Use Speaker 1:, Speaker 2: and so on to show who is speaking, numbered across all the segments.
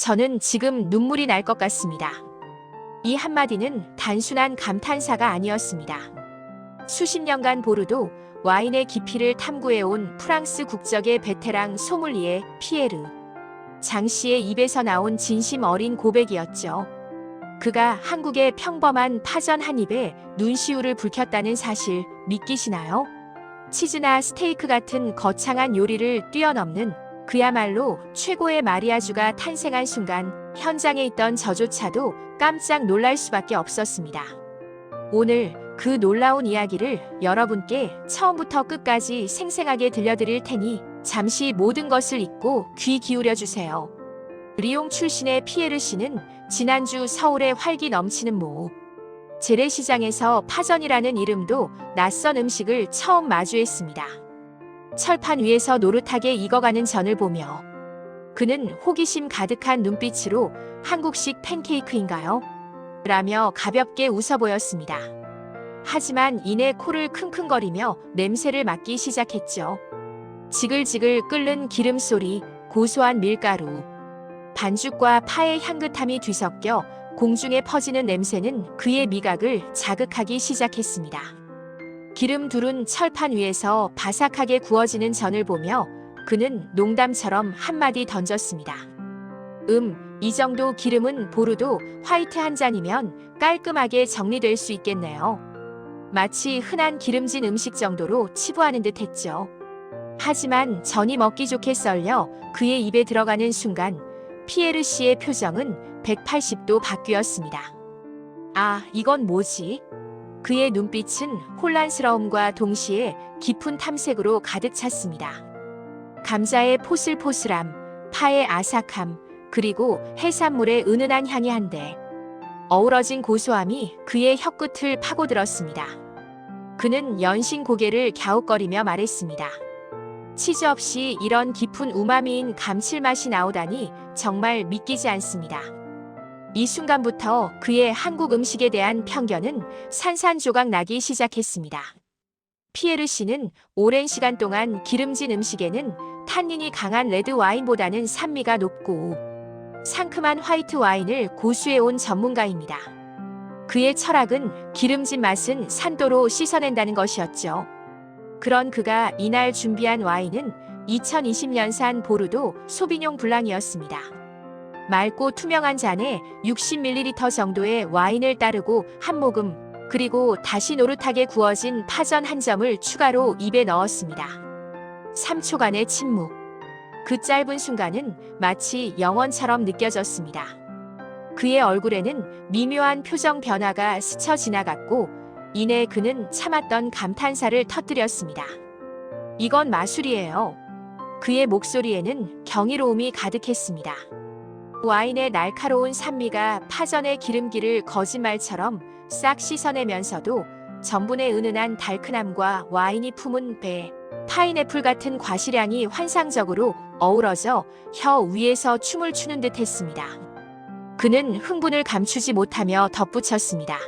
Speaker 1: 저는 지금 눈물이 날 것 같습니다. 이 한마디는 단순한 감탄사가 아니었습니다. 수십 년간 보르도 와인의 깊이를 탐구해온 프랑스 국적의 베테랑 소믈리에 피에르. 장 씨의 입에서 나온 진심 어린 고백이었죠. 그가 한국의 평범한 파전 한 입에 눈시울을 붉혔다는 사실 믿기시나요? 치즈나 스테이크 같은 거창한 요리를 뛰어넘는 그야말로 최고의 마리아주가 탄생한 순간 현장에 있던 저조차도 깜짝 놀랄 수밖에 없었습니다. 오늘 그 놀라운 이야기를 여러분께 처음부터 끝까지 생생하게 들려드릴 테니 잠시 모든 것을 잊고 귀 기울여 주세요. 리옹 출신의 피에르 씨는 지난주 서울의 활기 넘치는 모 재래시장에서 파전이라는 이름도 낯선 음식을 처음 마주했습니다. 철판 위에서 노릇하게 익어가는 전을 보며 그는 호기심 가득한 눈빛으로 한국식 팬케이크인가요? 라며 가볍게 웃어 보였습니다. 하지만 이내 코를 킁킁거리며 냄새를 맡기 시작했죠. 지글지글 끓는 기름 소리, 고소한 밀가루, 반죽과 파의 향긋함이 뒤섞여 공중에 퍼지는 냄새는 그의 미각을 자극하기 시작했습니다. 기름 두른 철판 위에서 바삭하게 구워지는 전을 보며 그는 농담처럼 한마디 던졌습니다. 음, 이 정도 기름은 보르도 화이트 한 잔이면 깔끔하게 정리될 수 있겠네요. 마치 흔한 기름진 음식 정도로 치부하는 듯 했죠. 하지만 전이 먹기 좋게 썰려 그의 입에 들어가는 순간 피에르 씨의 표정은 180도 바뀌었습니다. 아, 이건 뭐지? 그의 눈빛은 혼란스러움과 동시에 깊은 탐색으로 가득 찼습니다. 감자의 포슬포슬함, 파의 아삭함, 그리고 해산물의 은은한 향이 한데 어우러진 고소함이 그의 혀끝을 파고들었습니다. 그는 연신 고개를 갸웃거리며 말했습니다. 치즈 없이 이런 깊은 우마미인 감칠맛이 나오다니 정말 믿기지 않습니다. 이 순간부터 그의 한국 음식에 대한 편견은 산산조각 나기 시작했습니다. 피에르 씨는 오랜 시간 동안 기름진 음식에는 탄닌이 강한 레드 와인보다는 산미가 높고 상큼한 화이트 와인을 고수해온 전문가입니다. 그의 철학은 기름진 맛은 산도로 씻어낸다는 것이었죠. 그런 그가 이날 준비한 와인은 2020년산 보르도 소비뇽 블랑이었습니다. 맑고 투명한 잔에 60ml 정도의 와인을 따르고 한 모금, 그리고 다시 노릇하게 구워진 파전 한 점을 추가로 입에 넣었습니다. 3초간의 침묵. 그 짧은 순간은 마치 영원처럼 느껴졌습니다. 그의 얼굴에는 미묘한 표정 변화가 스쳐 지나갔고, 이내 그는 참았던 감탄사를 터뜨렸습니다. 이건 마술이에요. 그의 목소리에는 경이로움이 가득했습니다. 와인의 날카로운 산미가 파전의 기름기를 거짓말처럼 싹 씻어내면서도 전분의 은은한 달큰함과 와인이 품은 배, 파인애플 같은 과실향이 환상적으로 어우러져 혀 위에서 춤을 추는 듯 했습니다. 그는 흥분을 감추지 못하며 덧붙였습니다.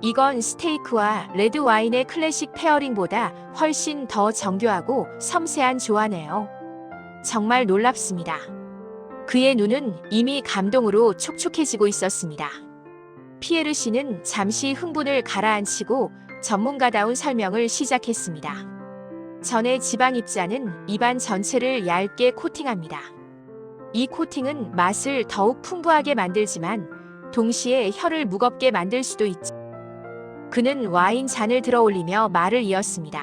Speaker 1: 이건 스테이크와 레드 와인의 클래식 페어링보다 훨씬 더 정교하고 섬세한 조화네요. 정말 놀랍습니다. 그의 눈은 이미 감동으로 촉촉해지고 있었습니다. 피에르 씨는 잠시 흥분을 가라앉히고 전문가다운 설명을 시작했습니다. 전의 지방 입자는 입안 전체를 얇게 코팅합니다. 이 코팅은 맛을 더욱 풍부하게 만들지만 동시에 혀를 무겁게 만들 수도 있죠. 그는 와인 잔을 들어 올리며 말을 이었습니다.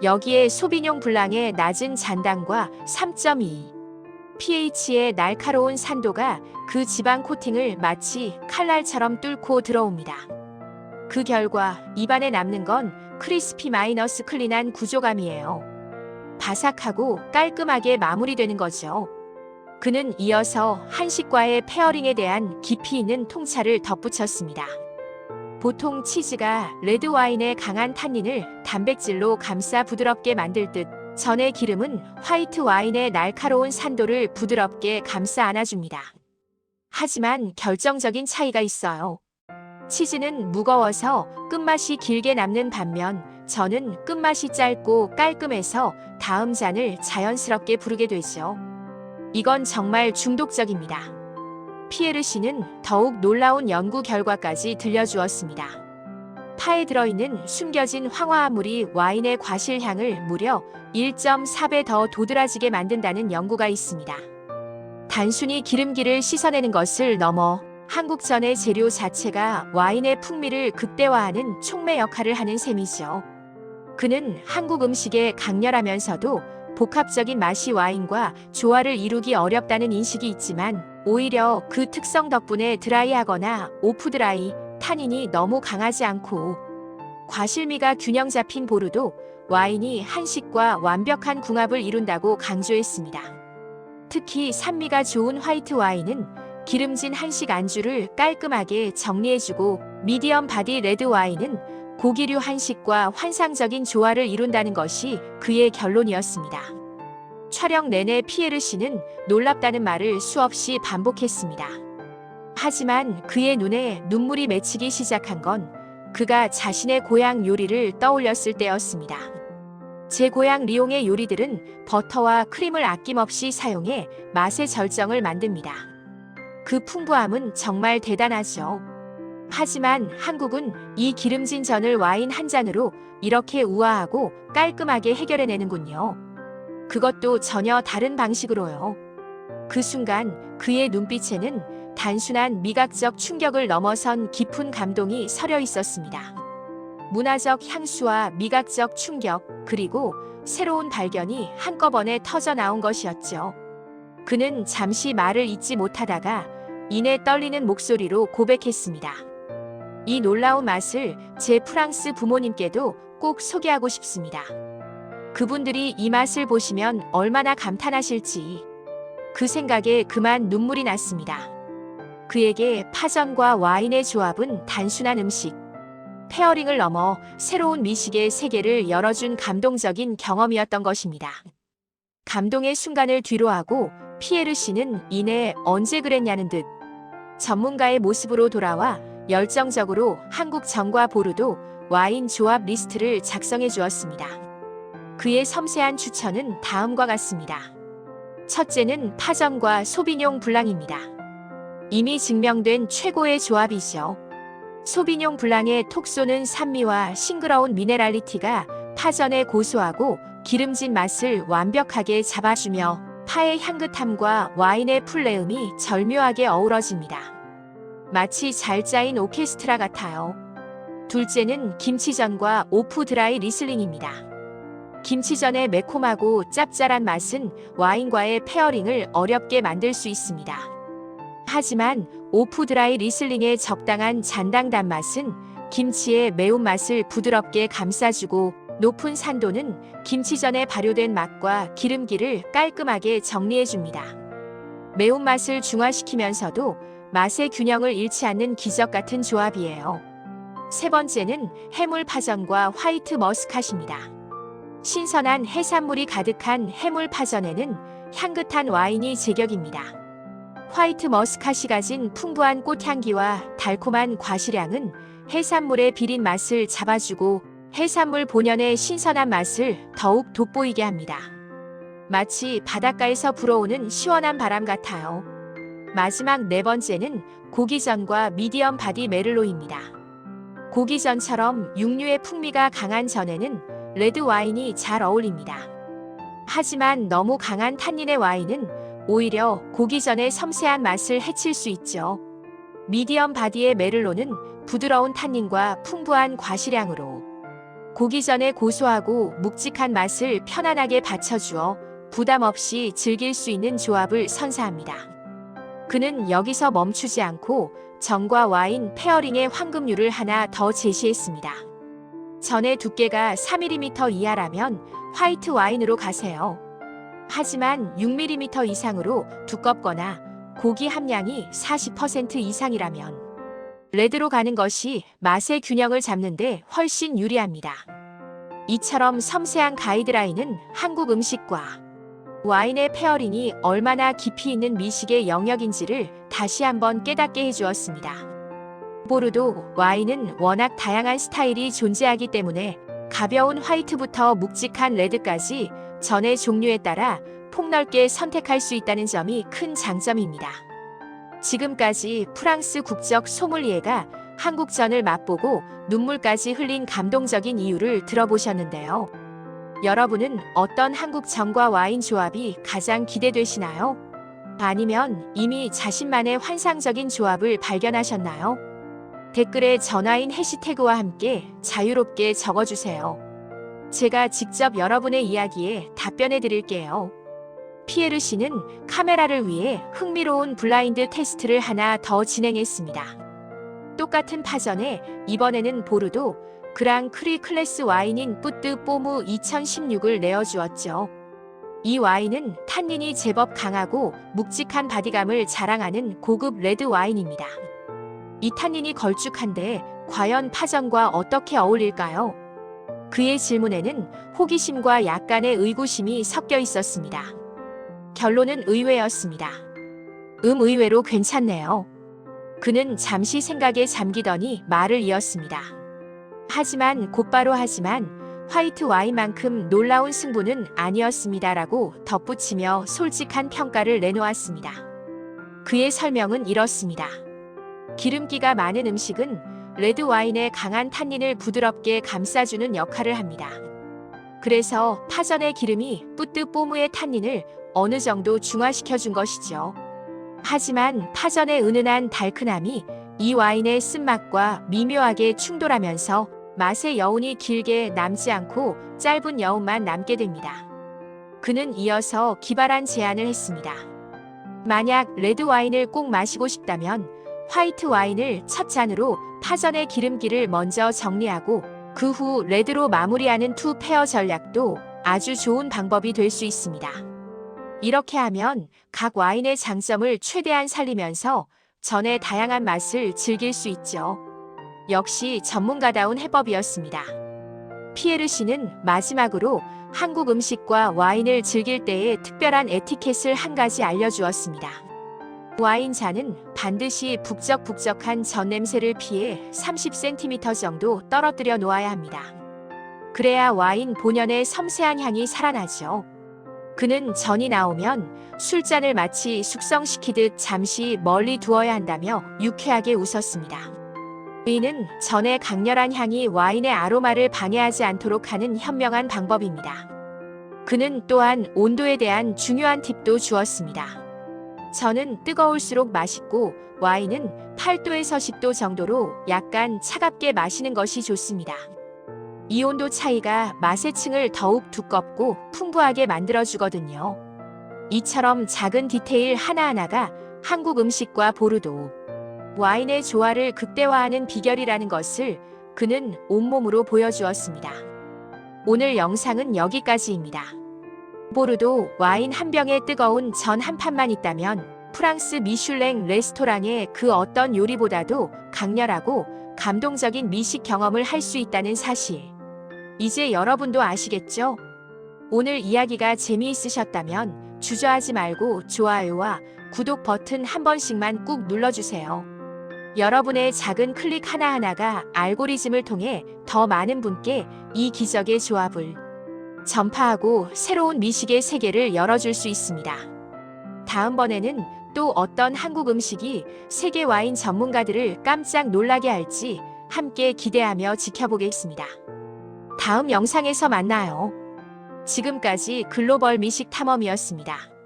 Speaker 1: 여기에 소비뇽 블랑의 낮은 잔당과 3.2 pH의 날카로운 산도가 그 지방 코팅을 마치 칼날처럼 뚫고 들어옵니다. 그 결과 입안에 남는 건 크리스피 마이너스 클린한 구조감이에요. 바삭하고 깔끔하게 마무리되는 거죠. 그는 이어서 한식과의 페어링에 대한 깊이 있는 통찰을 덧붙였습니다. 보통 치즈가 레드 와인의 강한 탄닌을 단백질로 감싸 부드럽게 만들 듯 전의 기름은 화이트 와인의 날카로운 산도를 부드럽게 감싸 안아줍니다. 하지만 결정적인 차이가 있어요. 치즈는 무거워서 끝맛이 길게 남는 반면 저는 끝맛이 짧고 깔끔해서 다음 잔을 자연스럽게 부르게 되죠. 이건 정말 중독적입니다. 피에르 씨는 더욱 놀라운 연구 결과까지 들려주었습니다. 파에 들어있는 숨겨진 황화합물이 와인의 과실향을 무려 1.4배 더 도드라지게 만든다는 연구가 있습니다. 단순히 기름기를 씻어내는 것을 넘어 한국전의 재료 자체가 와인의 풍미를 극대화하는 촉매 역할을 하는 셈이죠. 그는 한국 음식에 강렬하면서도 복합적인 맛이 와인과 조화를 이루기 어렵다는 인식이 있지만 오히려 그 특성 덕분에 드라이하거나 오프드라이, 탄닌이 너무 강하지 않고 과실미가 균형 잡힌 보르도 와인이 한식과 완벽한 궁합을 이룬다고 강조했습니다. 특히 산미가 좋은 화이트 와인은 기름진 한식 안주를 깔끔하게 정리해주고 미디엄 바디 레드 와인은 고기류 한식과 환상적인 조화를 이룬다는 것이 그의 결론이었습니다. 촬영 내내 피에르 씨는 놀랍다는 말을 수없이 반복했습니다. 하지만 그의 눈에 눈물이 맺히기 시작한 건 그가 자신의 고향 요리를 떠올렸을 때였습니다. 제 고향 리옹의 요리들은 버터와 크림을 아낌없이 사용해 맛의 절정을 만듭니다. 그 풍부함은 정말 대단하죠. 하지만 한국은 이 기름진 전을 와인 한 잔으로 이렇게 우아하고 깔끔하게 해결해내는군요. 그것도 전혀 다른 방식으로요. 그 순간 그의 눈빛에는 단순한 미각적 충격을 넘어선 깊은 감동이 서려 있었습니다. 문화적 향수와 미각적 충격, 그리고 새로운 발견이 한꺼번에 터져 나온 것이었죠. 그는 잠시 말을 잇지 못하다가 이내 떨리는 목소리로 고백했습니다. 이 놀라운 맛을 제 프랑스 부모님께도 꼭 소개하고 싶습니다. 그분들이 이 맛을 보시면 얼마나 감탄하실지. 그 생각에 그만 눈물이 났습니다. 그에게 파전과 와인의 조합은 단순한 음식. 페어링을 넘어 새로운 미식의 세계를 열어준 감동적인 경험이었던 것입니다. 감동의 순간을 뒤로하고 피에르 씨는 이내 언제 그랬냐는 듯 전문가의 모습으로 돌아와 열정적으로 한국 정과 보르도 와인 조합 리스트를 작성해 주었습니다. 그의 섬세한 추천은 다음과 같습니다. 첫째는 파전과 소비뇽 블랑입니다. 이미 증명된 최고의 조합이죠. 소비뇽 블랑의 톡 쏘는 산미와 싱그러운 미네랄리티가 파전의 고소하고 기름진 맛을 완벽하게 잡아주며 파의 향긋함과 와인의 플레음이 절묘하게 어우러집니다. 마치 잘 짜인 오케스트라 같아요. 둘째는 김치전과 오프 드라이 리슬링입니다. 김치전의 매콤하고 짭짤한 맛은 와인과의 페어링을 어렵게 만들 수 있습니다. 하지만 오프 드라이 리슬링의 적당한 잔당 단맛은 김치의 매운맛을 부드럽게 감싸주고 높은 산도는 김치전에 발효된 맛과 기름기를 깔끔하게 정리해줍니다. 매운맛을 중화시키면서도 맛의 균형을 잃지 않는 기적 같은 조합이에요. 세 번째는 해물 파전과 화이트 머스캇입니다. 신선한 해산물이 가득한 해물 파전에는 향긋한 와인이 제격입니다. 화이트 머스캇이 가진 풍부한 꽃향기와 달콤한 과실향은 해산물의 비린 맛을 잡아주고 해산물 본연의 신선한 맛을 더욱 돋보이게 합니다. 마치 바닷가에서 불어오는 시원한 바람 같아요. 마지막 네 번째는 고기전과 미디엄 바디 메를로입니다. 고기전처럼 육류의 풍미가 강한 전에는 레드 와인이 잘 어울립니다. 하지만 너무 강한 탄닌의 와인은 오히려 고기전의 섬세한 맛을 해칠 수 있죠. 미디엄 바디의 메를로는 부드러운 탄닌과 풍부한 과실향으로 고기전의 고소하고 묵직한 맛을 편안하게 받쳐주어 부담 없이 즐길 수 있는 조합을 선사합니다. 그는 여기서 멈추지 않고 전과 와인 페어링의 황금률을 하나 더 제시했습니다. 전의 두께가 3mm 이하라면 화이트 와인으로 가세요. 하지만 6mm 이상으로 두껍거나 고기 함량이 40% 이상이라면 레드로 가는 것이 맛의 균형을 잡는데 훨씬 유리합니다. 이처럼 섬세한 가이드라인은 한국 음식과 와인의 페어링이 얼마나 깊이 있는 미식의 영역인지를 다시 한번 깨닫게 해주었습니다. 보르도 와인은 워낙 다양한 스타일이 존재하기 때문에 가벼운 화이트부터 묵직한 레드까지 전의 종류에 따라 폭넓게 선택할 수 있다는 점이 큰 장점입니다. 지금까지 프랑스 국적 소믈리에가 한국전을 맛보고 눈물까지 흘린 감동적인 이유를 들어보셨는데요. 여러분은 어떤 한국 전과 와인 조합이 가장 기대되시나요? 아니면 이미 자신만의 환상적인 조합을 발견하셨나요? 댓글에 전화인 해시태그와 함께 자유롭게 적어주세요. 제가 직접 여러분의 이야기에 답변해 드릴게요. 피에르 씨는 카메라를 위해 흥미로운 블라인드 테스트를 하나 더 진행했습니다. 똑같은 파전에 이번에는 보르도 그랑 크리 클래스 와인인 뿌뜨 뽀무 2016을 내어주었죠. 이 와인은 탄닌이 제법 강하고 묵직한 바디감을 자랑하는 고급 레드 와인입니다. 이 탄닌이 걸쭉한데 과연 파전과 어떻게 어울릴까요? 그의 질문에는 호기심과 약간의 의구심이 섞여 있었습니다. 결론은 의외였습니다. 음 의외로 괜찮네요. 그는 잠시 생각에 잠기더니 말을 이었습니다. 하지만 곧바로 하지만 화이트 와인만큼 놀라운 승부는 아니었습니다라고 덧붙이며 솔직한 평가를 내놓았습니다. 그의 설명은 이렇습니다. 기름기가 많은 음식은 레드 와인의 강한 탄닌을 부드럽게 감싸주는 역할을 합니다. 그래서 파전의 기름이 뿌뜨 뽀무의 탄닌을 어느 정도 중화시켜 준 것이죠. 하지만 파전의 은은한 달큰함이 이 와인의 쓴맛과 미묘하게 충돌하면서 맛의 여운이 길게 남지 않고 짧은 여운만 남게 됩니다. 그는 이어서 기발한 제안을 했습니다. 만약 레드 와인을 꼭 마시고 싶다면 화이트 와인을 첫 잔으로 파전의 기름기를 먼저 정리하고 그 후 레드로 마무리하는 투 페어 전략도 아주 좋은 방법이 될 수 있습니다. 이렇게 하면 각 와인의 장점을 최대한 살리면서 전의 다양한 맛을 즐길 수 있죠. 역시 전문가다운 해법이었습니다. 피에르 씨는 마지막으로 한국 음식과 와인을 즐길 때의 특별한 에티켓을 한 가지 알려주었습니다. 와인 잔은 반드시 북적북적한 전 냄새를 피해 30cm 정도 떨어뜨려 놓아야 합니다. 그래야 와인 본연의 섬세한 향이 살아나죠. 그는 전이 나오면 술잔을 마치 숙성시키듯 잠시 멀리 두어야 한다며 유쾌하게 웃었습니다. 이는 전의 강렬한 향이 와인의 아로마를 방해하지 않도록 하는 현명한 방법입니다. 그는 또한 온도에 대한 중요한 팁도 주었습니다. 전은 뜨거울수록 맛있고 와인은 8도에서 10도 정도로 약간 차갑게 마시는 것이 좋습니다. 이 온도 차이가 맛의 층을 더욱 두껍고 풍부하게 만들어주거든요. 이처럼 작은 디테일 하나하나가 한국 음식과 보르도, 와인의 조화를 극대화하는 비결이라는 것을 그는 온몸으로 보여주었습니다. 오늘 영상은 여기까지입니다. 보르도 와인 한 병에 뜨거운 전 한 판만 있다면 프랑스 미슐랭 레스토랑의 그 어떤 요리보다도 강렬하고 감동적인 미식 경험을 할 수 있다는 사실. 이제 여러분도 아시겠죠? 오늘 이야기가 재미있으셨다면 주저하지 말고 좋아요와 구독 버튼 한 번씩만 꾹 눌러주세요. 여러분의 작은 클릭 하나하나가 알고리즘을 통해 더 많은 분께 이 기적의 조합을 전파하고 새로운 미식의 세계를 열어줄 수 있습니다. 다음번에는 또 어떤 한국 음식이 세계 와인 전문가들을 깜짝 놀라게 할지 함께 기대하며 지켜보겠습니다. 다음 영상에서 만나요. 지금까지 글로벌 미식 탐험이었습니다.